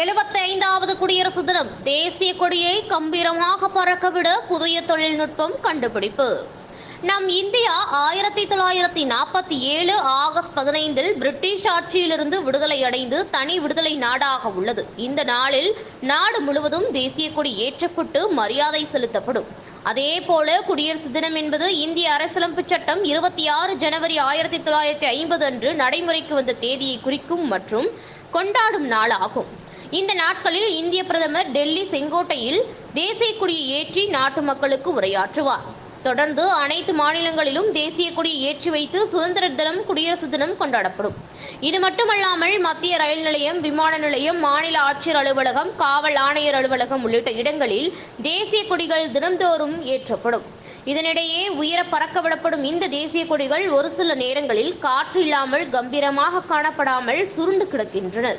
எழுபத்தி ஐந்தாவது குடியரசு தினம் தேசிய கொடியை கம்பீரமாக பறக்கவிட புதிய தொழில்நுட்பம் கண்டுபிடிப்பு. நம் இந்தியா ஆயிரத்தி தொள்ளாயிரத்தி நாற்பத்தி ஏழு ஆகஸ்ட் பதினைந்தில் பிரிட்டிஷ் ஆட்சியிலிருந்து விடுதலை அடைந்து தனி விடுதலை நாடாக உள்ளது. இந்த நாளில் நாடு முழுவதும் தேசிய கொடி ஏற்றப்பட்டு மரியாதை செலுத்தப்படும். அதே போல குடியரசு தினம் என்பது இந்திய அரசியலமைப்பு சட்டம் இருபத்தி ஆறு ஜனவரி ஆயிரத்தி தொள்ளாயிரத்தி ஐம்பது அன்று நடைமுறைக்கு வந்த தேதியை குறிக்கும் மற்றும் கொண்டாடும் நாளாகும். இந்த நாட்களில் இந்திய பிரதமர் டெல்லி செங்கோட்டையில் தேசிய கொடியை ஏற்றி நாட்டு மக்களுக்கு உரையாற்றுவார். தொடர்ந்து அனைத்து மாநிலங்களிலும் தேசிய கொடியை ஏற்றி வைத்து சுதந்திர தினம் குடியரசு தினம் கொண்டாடப்படும். இது மட்டுமல்லாமல் மத்திய ரயில் நிலையம் விமான நிலையம் மாநில ஆட்சியர் அலுவலகம் காவல் ஆணையர் அலுவலகம் உள்ளிட்ட இடங்களில் தேசிய கொடிகள் தினந்தோறும் ஏற்றப்படும். இதனிடையே உயர பறக்க விடப்படும் இந்த தேசிய கொடிகள் ஒரு சில நேரங்களில் காற்று இல்லாமல் கம்பீரமாக காணப்படாமல் சுருண்டு கிடக்கின்றன.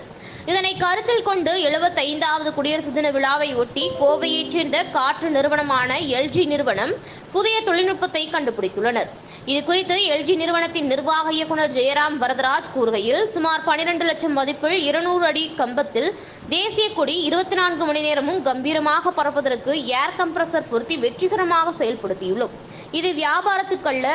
இதனை கருத்தில் கொண்டு எழுபத்தைந்தாவது குடியரசு தின விழாவை ஒட்டி கோவையைச் சேர்ந்த காற்று நிறுவனமான எல்ஜி நிறுவனம் புதிய தொழில்நுட்பத்தை கண்டுபிடித்துள்ளனர். இது குறித்து எல்ஜி நிறுவனத்தின் நிர்வாக இயக்குனர் ஜெயராம் வரதராஜ் கூறுகையில் சுமார் பனிரெண்டு லட்சம் மதிப்பில் இருநூறு அடி கம்பத்தில் தேசிய கொடி இருபத்தி நான்கு மணி நேரமும் கம்பீரமாக பறப்பதற்கு ஏர் கம்ப்ரஸர் பொருத்தி வெற்றிகரமாக செயல்படுத்தியுள்ளோம். இது வியாபாரத்துக்கல்ல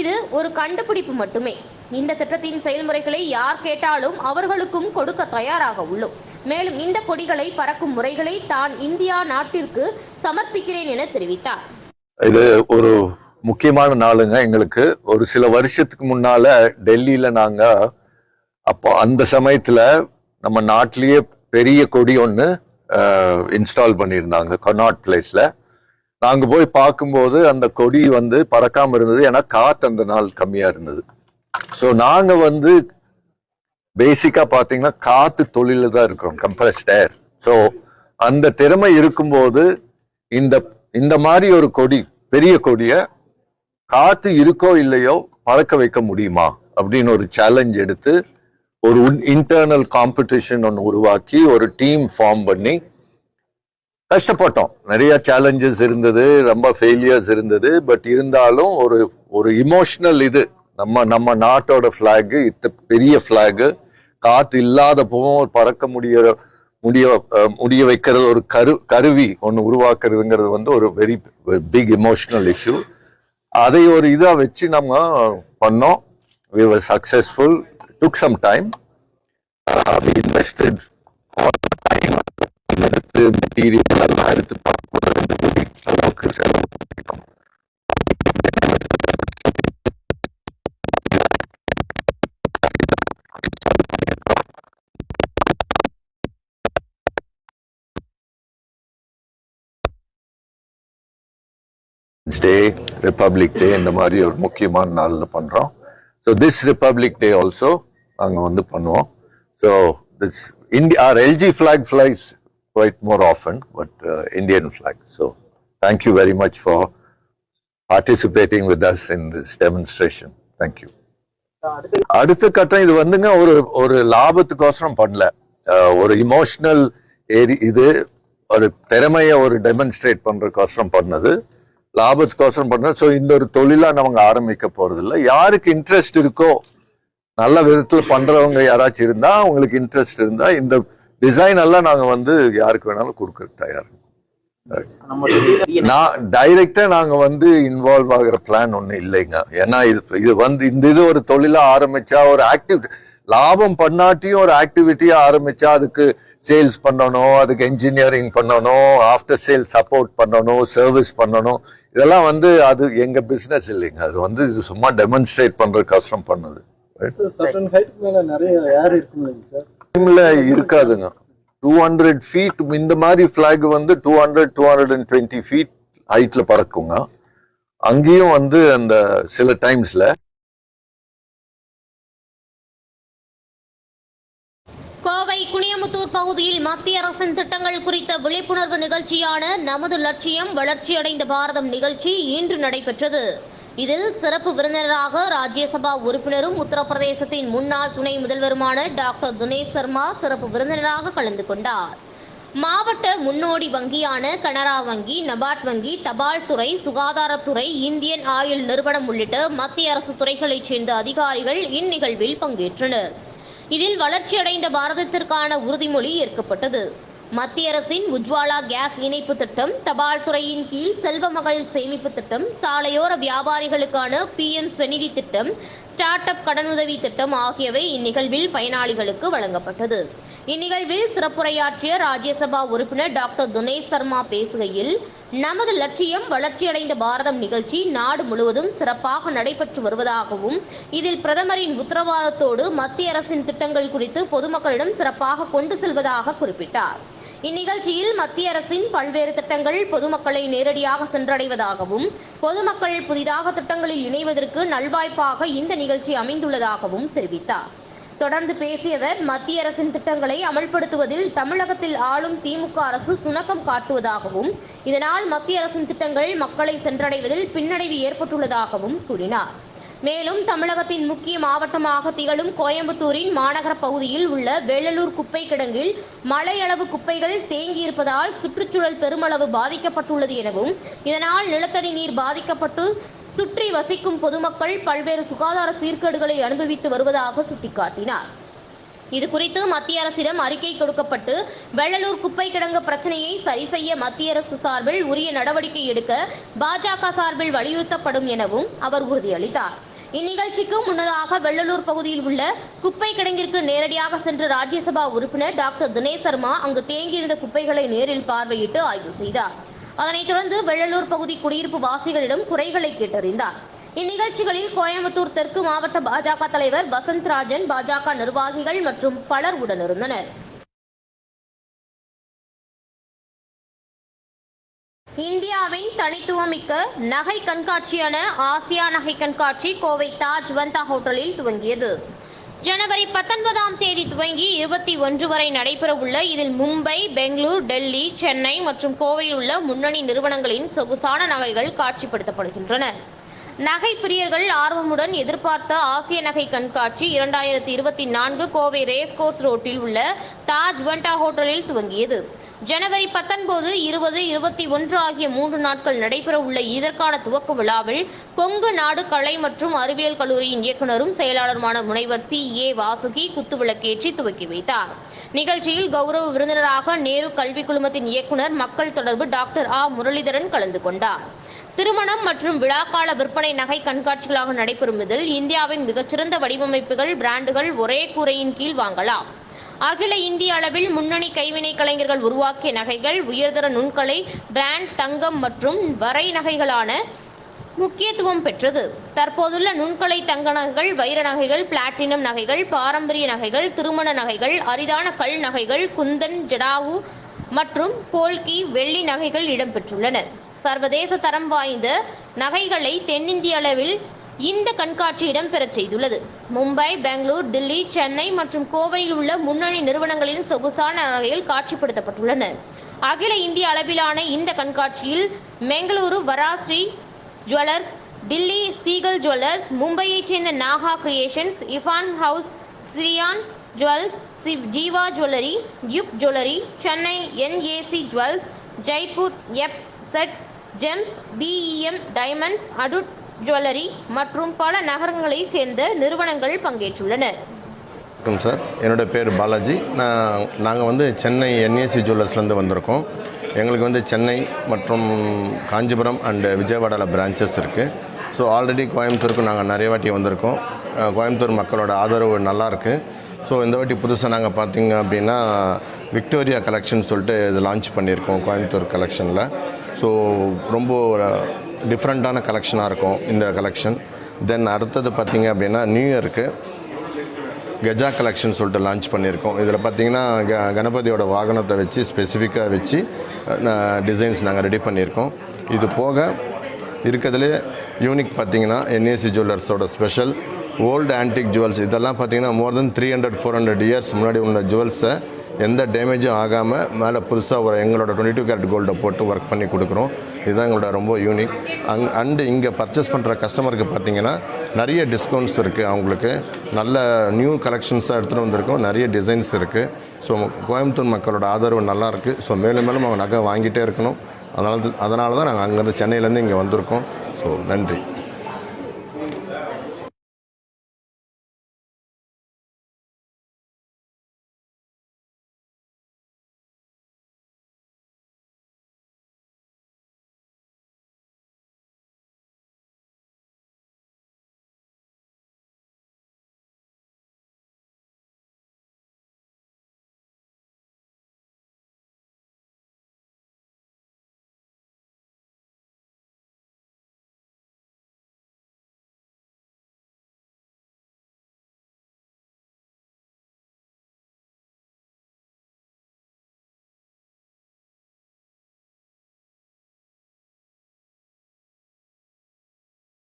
இது ஒரு கண்டுபிடிப்பு மட்டுமே. இந்த திட்டத்தின் செயல்முறைகளை யார் கேட்டாலும் அவர்களுக்கும் கொடுக்க தயாராக உள்ளோம். மேலும் இந்த கொடிகளை பறக்கும் முறைகளை தான் இந்தியா நாட்டிற்கு சமர்ப்பிக்கிறேன் என தெரிவித்தார். இது ஒரு முக்கியமான நாளுங்க எங்களுக்கு. ஒரு சில வருஷத்துக்கு முன்னால டெல்லியில நாங்க அப்போ அந்த சமயத்துல நம்ம நாட்டிலேயே பெரிய கொடி ஒன்று இன்ஸ்டால் பண்ணியிருந்தாங்க கொனாட் பிளேஸில் நாங்கள் போய் பார்க்கும்போது அந்த கொடி வந்து பறக்காமல் இருந்தது ஏன்னா காற்று அந்த நாள் கம்மியாக இருந்தது. ஸோ நாங்கள் வந்து பேசிக்காக பார்த்தீங்கன்னா காற்று தொழிலில் தான் இருக்கிறோம் கம்ப்ரஸ்ட் ஏர் ஸோ அந்த திறமை இருக்கும்போது இந்த இந்த மாதிரி ஒரு கொடி பெரிய கொடியை காற்று இருக்கோ இல்லையோ பறக்க வைக்க முடியுமா? அப்படின்னு ஒரு சேலஞ்ச் எடுத்து ஒரு இன்டர்னல் காம்படிஷன் ஒன்று உருவாக்கி ஒரு டீம் ஃபார்ம் பண்ணி கஷ்டப்பட்டோம். நிறைய சேலஞ்சஸ் இருந்தது ரொம்ப ஃபெயிலியர்ஸ் இருந்தது பட் இருந்தாலும் ஒரு ஒரு இமோஷனல் இது. நம்ம நம்ம நாட்டோட ஃப்ளாகு இத்த பெரிய ஃப்ளாகு காத்து இல்லாதப்பவும் பறக்க முடியற முடிய முடிய வைக்கிறது ஒரு கரு கருவி ஒன்று உருவாக்குறதுங்கிறது வந்து ஒரு வெரி பிக் இமோஷனல் இஷ்யூ அதை ஒரு இதாக வச்சு நம்ம பண்ணோம். We were successful took some time uh, we invested all the time எடுத்து மெட்டீரியல் எல்லாம் எடுத்து பார்க்கும்போது ரெண்டு கோடி அளவுக்கு செலவு பண்ணிட்டோம். டே ரிப்பப்ளிக் டே இந்த மாதிரி ஒரு முக்கியமான நாளில் பண்ணுறோம் so this republic day also நாங்கள் வந்து பண்ணுவோம். So this India our LG flag flies quite more often but Indian flag so thank you very much for participating with us in this demonstration thank you அடுத்த கட்டம் இது வந்துங்க ஒரு ஒரு லாபத்துக்கோசரம் பண்ணல. ஒரு இமோஷனல் ஏரி இது ஒரு திறமையை ஒரு டெமன்ஸ்ட்ரேட் பண்ணுறக்கோசரம் பண்ணது. லாபத்துக்கோசரம் பண்ணது. ஸோ இந்த ஒரு தொழிலாக நம்ம ஆரம்பிக்க போகிறது இல்லை யாருக்கு இன்ட்ரெஸ்ட் இருக்கோ நல்ல விதத்தில் பண்றவங்க யாராச்சும் இருந்தா அவங்களுக்கு இன்ட்ரெஸ்ட் இருந்தா இந்த டிசைன் எல்லாம் நாங்க வந்து யாருக்கு வேணாலும் கொடுக்கறதுக்கு தயார். நான் டைரக்டா நாங்க வந்து இன்வால்வ் ஆகுற பிளான் ஒன்றும் இல்லைங்க. ஏன்னா இது இது வந்து இந்த இது ஒரு தொழிலா ஆரம்பிச்சா ஒரு ஆக்டிவிட்டி லாபம் பண்ணாட்டியும் ஒரு ஆக்டிவிட்டியா ஆரம்பிச்சா அதுக்கு சேல்ஸ் பண்ணணும் அதுக்கு என்ஜினியரிங் பண்ணணும் ஆஃப்டர் சேல் சப்போர்ட் பண்ணணும் சர்வீஸ் பண்ணணும். இதெல்லாம் வந்து அது எங்க பிசினஸ் இல்லைங்க. அது வந்து இது சும்மா டெமான்ஸ்ட்ரேட் பண்ற கஷ்டம் பண்ணுது. இருக்காதுங்க. டூ ஹண்ட்ரட் ஃபீட் இந்த மாதிரி ஃபிளாக் வந்து two hundred two hundred and twenty feet ஹைட்ல பறக்குங்க. அங்கேயும் வந்து அந்த சில டைம்ஸ்ல கோவை குனியமுத்தூர் பகுதியில் மத்திய அரசின் திட்டங்கள் குறித்த விழிப்புணர்வு நிகழ்ச்சியான நமது லட்சியம் வளர்ச்சியடைந்த பாரதம் நிகழ்ச்சி இன்று நடைபெற்றது. இதில் சிறப்பு விருந்தினராக ராஜ்யசபா உறுப்பினரும் உத்தரப்பிரதேசத்தின் முன்னாள் துணை முதல்வருமான டாக்டர் துனேஷ் சர்மா சிறப்பு விருந்தினராக கலந்து கொண்டார். மாவட்ட முன்னோடி வங்கியான கனரா வங்கி நபார்ட் வங்கி தபால் துறை சுகாதாரத்துறை இந்தியன் ஆயில் நிறுவனம் உள்ளிட்ட மத்திய அரசு துறைகளைச் சேர்ந்த அதிகாரிகள் இந்நிகழ்வில் பங்கேற்றனர். இதில் வளர்ச்சியடைந்த பாரதத்திற்கான உறுதிமொழி ஏற்கப்பட்டது. மத்திய அரசின் உஜ்வாலா கேஸ் இணைப்பு திட்டம் தபால் துறையின் கீழ் செல்வமகள் சேமிப்பு திட்டம் சாலையோர வியாபாரிகளுக்கான பிஎம் ஸ்வநிதி திட்டம் ஸ்டார்ட் அப் கடனுதவி திட்டம் ஆகியவை இந்நிகழ்வில் பயனாளிகளுக்கு வழங்கப்பட்டது. இந்நிகழ்வில் சிறப்புரையாற்றிய ராஜ்யசபா உறுப்பினர் டாக்டர் துனேஷ் சர்மா பேசுகையில் நமது லட்சியம் வளர்ச்சியடைந்த பாரதம் நிகழ்ச்சி நாடு முழுவதும் சிறப்பாக நடைபெற்று வருவதாகவும் இதில் பிரதமரின் உத்தரவாதத்தோடு மத்திய அரசின் திட்டங்கள் குறித்து பொதுமக்களிடம் சிறப்பாக கொண்டு செல்வதாக குறிப்பிட்டார். இந்நிகழ்ச்சியில் மத்திய அரசின் பல்வேறு திட்டங்கள் பொதுமக்களை நேரடியாக சென்றடைவதாகவும் பொதுமக்கள் புதிதாக திட்டங்களில் இணைவதற்கு நல்வாய்ப்பாக இந்த நிகழ்ச்சி அமைந்துள்ளதாகவும் தெரிவித்தார். தொடர்ந்து பேசியவர் மத்திய அரசின் திட்டங்களை அமல்படுத்துவதில் தமிழகத்தில் ஆளும் திமுக அரசு சுணக்கம் காட்டுவதாகவும் இதனால் மத்திய அரசின் திட்டங்கள் மக்களை சென்றடைவதில் பின்னடைவு ஏற்பட்டுள்ளதாகவும் கூறினார். மேலும் தமிழகத்தின் முக்கிய மாவட்டமாக திகழும் கோயம்புத்தூரின் மாநகர பகுதியில் உள்ள வெள்ளலூர் குப்பை கிடங்கில் மழையளவு குப்பைகள் தேங்கியிருப்பதால் சுற்றுச்சூழல் பெருமளவு பாதிக்கப்பட்டுள்ளது எனவும் இதனால் நிலத்தடி நீர் பாதிக்கப்பட்டு சுற்றி வசிக்கும் பொதுமக்கள் பல்வேறு சுகாதார சீர்கேடுகளை அனுபவித்து வருவதாக சுட்டிக்காட்டினார். இது குறித்து மத்திய அரசிடம் அறிக்கை கொடுக்கப்பட்டு வெள்ளலூர் குப்பை கிடங்கு பிரச்சனையை சரி செய்ய மத்திய அரசு சார்பில் உரிய நடவடிக்கை எடுக்க பாஜக சார்பில் வலியுறுத்தப்படும் எனவும் அவர் உறுதியளித்தார். இந்நிகழ்ச்சிக்கு முன்னதாக வெள்ளலூர் பகுதியில் உள்ள குப்பை கிடங்கிற்கு நேரடியாக சென்ற ராஜ்யசபா உறுப்பினர் டாக்டர் தினேஷ் சர்மா அங்கு தேங்கியிருந்த குப்பைகளை நேரில் பார்வையிட்டு ஆய்வு செய்தார். அதனைத் தொடர்ந்து வெள்ளலூர் பகுதி குடியிருப்பு வாசிகளிடம் குறைகளை கேட்டறிந்தார். இந்நிகழ்ச்சிகளில் கோயம்புத்தூர் தெற்கு மாவட்ட பாஜக தலைவர் வசந்த்ராஜன் பாஜக நிர்வாகிகள் மற்றும் பலர் உடனிருந்தனர். இந்தியாவின் தனித்துவமிக்க நகை கண்காட்சியான ஆசியா நகை கண்காட்சி கோவை தாஜ் வந்தா ஹோட்டலில் துவங்கியது. ஜனவரி பத்தொன்பதாம் தேதி துவங்கி இருபத்தி ஒன்று வரை நடைபெறவுள்ள இதில் மும்பை பெங்களூர் டெல்லி சென்னை மற்றும் கோவையில் உள்ள முன்னணி நிறுவனங்களின் சொகுசான நகைகள் காட்சிப்படுத்தப்படுகின்றன. நகை பிரியர்கள் ஆர்வமுடன் எதிர்பார்த்த ஆசிய நகை கண்காட்சி இரண்டாயிரத்தி இருபத்தி நான்கு கோவை ரேஸ் கோர்ஸ் ரோட்டில் உள்ள தாஜ் வெண்டா ஹோட்டலில் துவங்கியது. ஜனவரி பத்தொன்பது இருபது இருபத்தி ஒன்று ஆகிய மூன்று நாட்கள் நடைபெற உள்ள இதற்கான துவக்க விழாவில் கொங்கு நாடு கலை மற்றும் அறிவியல் கல்லூரியின் இயக்குனரும் செயலாளருமான முனைவர் சி. ஏ. வாசுகி குத்துவிளக்கேற்றி துவக்கி வைத்தார். நிகழ்ச்சியில் கௌரவ விருந்தினராக நேரு கல்விக் குழுமத்தின் இயக்குனர் மக்கள் தொடர்பு டாக்டர் ஆ. முரளிதரன் கலந்து கொண்டார். திருமணம் மற்றும் விழாக்கால விற்பனை நகை கண்காட்சிகளாக நடைபெறும் இதில் இந்தியாவின் மிகச்சிறந்த வடிவமைப்புகள் பிராண்டுகள் ஒரே கூரையின் கீழ் வாங்கலாம். அகில இந்திய அளவில் முன்னணி கைவினை கலைஞர்கள் உருவாக்கிய நகைகள் உயர்தர நுண்கலை பிராண்ட் தங்கம் மற்றும் வரை நகைகளான முக்கியத்துவம் பெற்றது. தற்போதுள்ள நுண்கலை தங்க நகைகள் வைர நகைகள் பிளாட்டினம் நகைகள் பாரம்பரிய நகைகள் திருமண நகைகள் அரிதான கல் நகைகள் குந்தன் ஜடாவு மற்றும் போல்கி வெள்ளி நகைகள் இடம்பெற்றுள்ளன. சர்வதேச தரம் வாய்ந்த நகைகளை தென்னிந்திய அளவில் இந்த கண்காட்சி இடம்பெறச் செய்துள்ளது. மும்பை பெங்களூர் தில்லி சென்னை மற்றும் கோவையில் உள்ள முன்னணி நிறுவனங்களின் சொகுசான நகைகள் காட்சிப்படுத்தப்பட்டுள்ளன. அகில இந்திய அளவிலான இந்த கண்காட்சியில் பெங்களூரு வராஸ்ரீ ஜுவல்லர்ஸ் டில்லி சீகல் ஜுவல்லர்ஸ் மும்பையைச் சேர்ந்த Naga creations இஃபான் house Shriyan jewels Shiv Jeeva jewellery யுப் jewellery Chennai NAC jewels Jaipur எப் செட் ஜெம்ஸ் பிஇஎம் டைமண்ட்ஸ் அடுட் ஜுவல்லரி மற்றும் பல நகரங்களைச் சேர்ந்த நிறுவனங்கள் பங்கேற்றுள்ளன வணக்கம் சார். என்னோடய பேர் பாலாஜி. நான் நாங்கள் வந்து சென்னை என்ஏசி ஜுவல்லர்ஸ்லேருந்து வந்திருக்கோம். எங்களுக்கு வந்து சென்னை மற்றும் காஞ்சிபுரம் அண்டு விஜயவாடாவில் பிரான்ச்சஸ் இருக்குது ஸோ ஆல்ரெடி கோயம்புத்தூருக்கு நாங்கள் நிறைய வாட்டி வந்திருக்கோம். கோயம்புத்தூர் மக்களோட ஆதரவு நல்லாயிருக்கு ஸோ இந்த வாட்டி புதுசாக நாங்கள் பார்த்தீங்க அப்படின்னா விக்டோரியா கலெக்ஷன் சொல்லிட்டு இது லான்ச் பண்ணியிருக்கோம் கோயம்புத்தூர் கலெக்ஷனில் ஸோ ரொம்ப ஒரு டிஃப்ரெண்ட்டான கலெக்ஷனாக இருக்கும் இந்த கலெக்ஷன் தென் அடுத்தது பார்த்தீங்க அப்படின்னா நியூ இயருக்கு கஜா கலெக்ஷன் சொல்லிட்டு லான்ச் பண்ணியிருக்கோம். இதில் பார்த்தீங்கன்னா க கணபதியோட வாகனத்தை வச்சு ஸ்பெசிஃபிக்காக வச்சு டிசைன்ஸ் நாங்கள் ரெடி பண்ணியிருக்கோம். இது போக இருக்கிறதுலே யூனிக் பார்த்திங்கன்னா என்ஏசி ஜுவல்லர்ஸோட ஸ்பெஷல் ஓல்டு ஆன்டிக் ஜுவல்ஸ் இதெல்லாம் பார்த்தீங்கன்னா more than three hundred four hundred years முன்னாடி உள்ள ஜுவல்ஸை எந்த டேமேஜும் ஆகாமல் மேலே புதுசாக ஒரு எங்களோட டுவெண்ட்டி டூ கேரட் கோல்டை போட்டு ஒர்க் பண்ணி கொடுக்குறோம். இதுதான் எங்களோட ரொம்ப யூனிக் அங் அண்டு இங்கே பர்ச்சேஸ் பண்ணுற கஸ்டமருக்கு பார்த்தீங்கன்னா நிறைய டிஸ்கவுண்ட்ஸ் இருக்குது அவங்களுக்கு. நல்ல நியூ கலெக்ஷன்ஸாக எடுத்துகிட்டு வந்திருக்கோம். நிறைய டிசைன்ஸ் இருக்குது ஸோ கோயம்புத்தூர் மக்களோட ஆதரவு நல்லா இருக்குது ஸோ மேலும் மேலும் அவங்க நகை வாங்கிட்டே இருக்கணும். அதனால அதனால தான் நாங்கள் அங்கேருந்து சென்னையிலேருந்து இங்கே வந்திருக்கோம். ஸோ நன்றி.